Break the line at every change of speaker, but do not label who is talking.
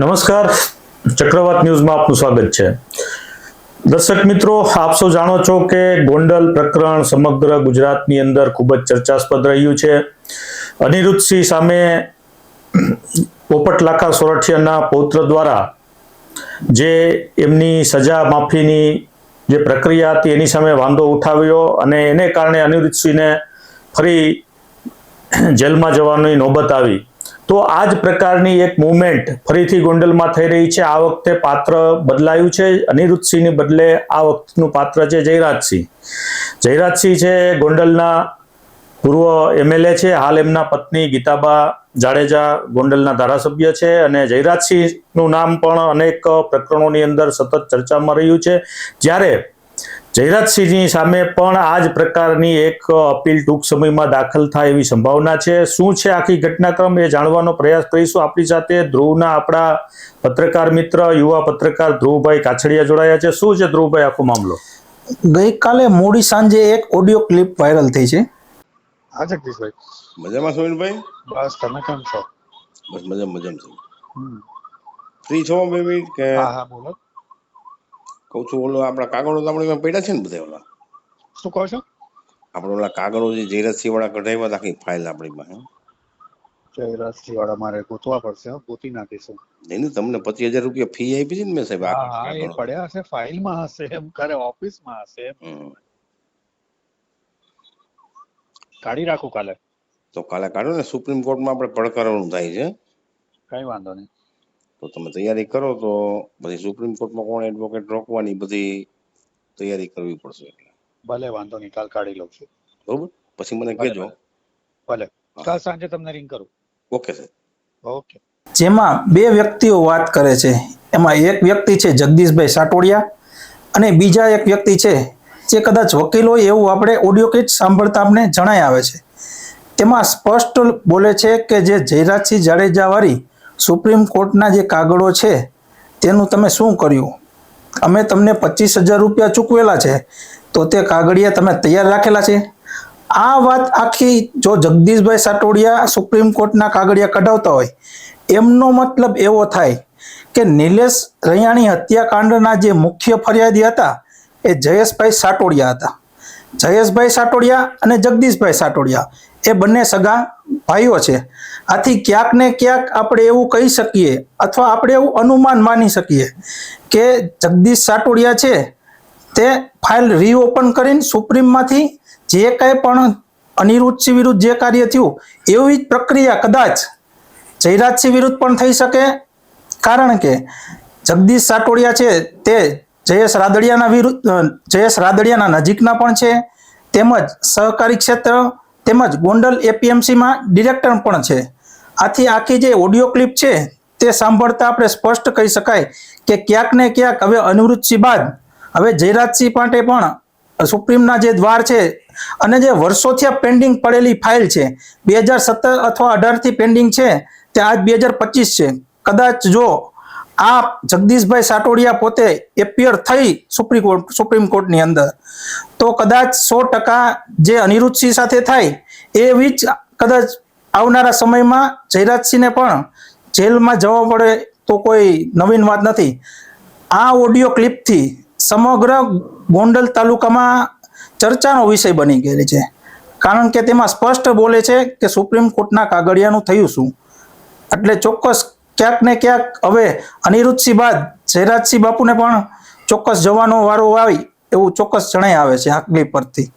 નમસ્કાર. ચક્રવાત ન્યૂઝમાં આપનું સ્વાગત છે. દર્શક મિત્રો, આપ સૌ જાણો છો કે ગોંડલ પ્રકરણ સમગ્ર ગુજરાતની અંદર ખૂબ જ ચર્ચાસ્પદ રહ્યું છે. અનિરુદ્ધસિંહ સામે પોપટલાખા સોરઠિયાના પૌત્ર દ્વારા જે એમની સજા માફીની જે પ્રક્રિયા હતી એની સામે વાંધો ઉઠાવ્યો અને એને કારણે અનિરુદ્ધસિંહને ફરી જેલમાં જવાની નોબત આવી. તો આ જ પ્રકારની એક મુવમેન્ટ ફરીથી ગોંડલમાં થઈ રહી છે. આ વખતે પાત્ર બદલાયું છે. અનિરુદ્ધસિંહની બદલે આ વખતનું પાત્ર છે જયરાજસિંહ. જયરાજસિંહ છે ગોંડલના પૂર્વ એમએલએ છે. હાલ એમના પત્ની ગીતાબા જાડેજા ગોંડલના ધારાસભ્ય છે અને જયરાજસિંહનું નામ પણ અનેક પ્રકરણોની અંદર સતત ચર્ચામાં રહ્યું છે. જ્યારે જયરાજસિંહની સામે પણ આ જ પ્રકારની એક અપીલ ટૂંક સમયમાં દાખલ થાય એવી સંભાવના છે. શું છે આખી ઘટનાક્રમ એ જાણવાનો પ્રયાસ કરીશું? આપણી સાથે ધ્રુવના આપણા પત્રકાર મિત્ર યુવા પત્રકાર ધ્રુવભાઈ કાછડિયા જોડાયા છે. શું છે ધ્રુવભાઈ આખો મામલો?
ગઈકાલે મોડી સાંજે એક ઓડિયો ક્લિપ વાયરલ થઈ છે.
હા જગદીશભાઈ.
મજામાં સોહિલભાઈ
બસ તમે કેમ છો?
બસ મજા મજામાં. છે ફ્રી છો બે મિનિટ કે
હા હા બોલો.
કહું છું ઓલો આપણા કાગળો તામડીમાં પડ્યા છે ને બધા ઓલા?
શું કહો છો?
આપણે ઓલા કાગળો જે જયરાજસિંહ વાળા કઢાવ્યા આખી ફાઇલ આપણી પાસે
જયરાજસિંહ વાળા મારે ગોતવા પડશે ગોતી નાખીશું.
નહીં તમને પચીસ હજાર રૂપિયા ફી આપી છે ને મેં સાહેબ
હા એ પડ્યા હશે ફાઇલમાં હશે એમ કરે ઓફિસમાં હશે કાઢી રાખું કાલે?
તો કાલે કાઢો ને સુપ્રીમ કોર્ટમાં આપણે પડકારવાનું થાય છે.
કઈ વાંધો નહીં.
તો તમે તૈયારી કરો તો પછી સુપ્રીમ કોર્ટમાં કોણ એડવોકેટ રોકવાની બધી તૈયારી કરવી પડશે એટલે.
ભલે વાંધો નહીં કાલ કાઢી લઉં છું.
બરોબર? પછી મને કહેજો.
ભલે. કાલ સાંજે તમને રિંગ કરું.
ઓકે સર
ઓકે
જેમાં બે વ્યક્તિઓ વાત કરે છે. એમાં એક વ્યક્તિ છે જગદીશભાઈ સાટોડિયા અને બીજા એક વ્યક્તિ છે જે કદાચ વકીલ હોય એવું આપણે ઓડિયો કિટ સાંભળતા આપણે જણાય આવે છે. તેમાં સ્પષ્ટ બોલે છે કે જે જયરાજસિંહ જાડેજાવાળી સુપ્રીમ કોર્ટના જે કાગળો છે, તેનું તમે શું કર્યું? અમે તમને પચીસ હજાર રૂપિયા ચૂકવેલા છે, તો તે કાગળિયા તમે તૈયાર રાખેલા છે? આ વાત આખી જો જગદીશભાઈ સાટોડિયા સુપ્રીમ કોર્ટના કાગળિયા કઢાવતા હોય, એમનો મતલબ એવો થાય કે નિલેશ રૈયાણી હત્યાકાંડના જે મુખ્ય ફરિયાદી હતા, એ જયેશભાઈ સાટોડિયા હતા. જયેશભાઈ સાટોડિયા અને જગદીશભાઈ સાટોડિયા. એ બંને સગા ભાઈઓ છે. આથી ક્યાંક ને ક્યાંક આપણે એવું કહી શકીએ અથવા આપણે એવું અનુમાન માની શકીએ કે જગદીશ સાટોડિયા છે તે ફાઇલ રીઓપન કરીને સુપ્રીમમાંથી જે કાંઈ પણ અનિરુદ્ધસિંહ વિરુદ્ધ જે કાર્ય થયું, એવી જ પ્રક્રિયા કદાચ જયરાજસિંહ વિરુદ્ધ પણ થઈ શકે. કારણ કે જગદીશ સાટોડિયા છે તે જયેશ રાદડિયાના વિરુદ્ધ જયેશ રાદડિયાના નજીકના પણ છે, તેમજ સહકારી ક્ષેત્ર, તેમજ ગોંડલ એપીએમસીમાં ડિરેક્ટર પણ છે. આથી આખી જે ઓડિયો ક્લિપ છે, તે સાંભળતા આપણે સ્પષ્ટ કહી શકાય કે ક્યાંક ને ક્યાંક હવે અનિવૃત્તસિંહ બાદ, હવે જયરાજસિંહ માટે પણ સુપ્રીમના જે દ્વાર છે, અને જે વર્ષોથી આ પેન્ડિંગ પડેલી ફાઇલ છે, બે હજાર સત્તર અથવા અઢારથી પેન્ડિંગ છે, તે આજ બે હજાર પચીસ છે. કદાચ જો આ જગદીશભાઈ સાટોડિયા પોતે એપિયર થઈ સુપ્રીમ કોર્ટ, સુપ્રીમ કોર્ટની અંદર. તો કદાચ સો ટકા જે અનિરુદ્ધસિંહ સાથે થાય એવી જ કદાચ આવનારા સમયમાં જયરાજસિંહને પણ જેલમાં જવા પડે તો કોઈ નવીન વાત નથી. આ ઓડિયો ક્લિપથી સમગ્ર ગોંડલ તાલુકામાં ચર્ચાનો વિષય બની ગયેલી છે. કારણ કે તેમાં સ્પષ્ટ બોલે છે કે સુપ્રીમ કોર્ટના કાગળિયાનું થયું શું? એટલે ચોક્કસ ક્યાંક ને ક્યાંક હવે અનિરુદ્ધસિંહ બાદ જયરાજસિંહ બાપુને પણ ચોક્કસ જવાનો વારો આવી એવું ચોક્કસ જણાઈ આવે છે આકલી પરથી.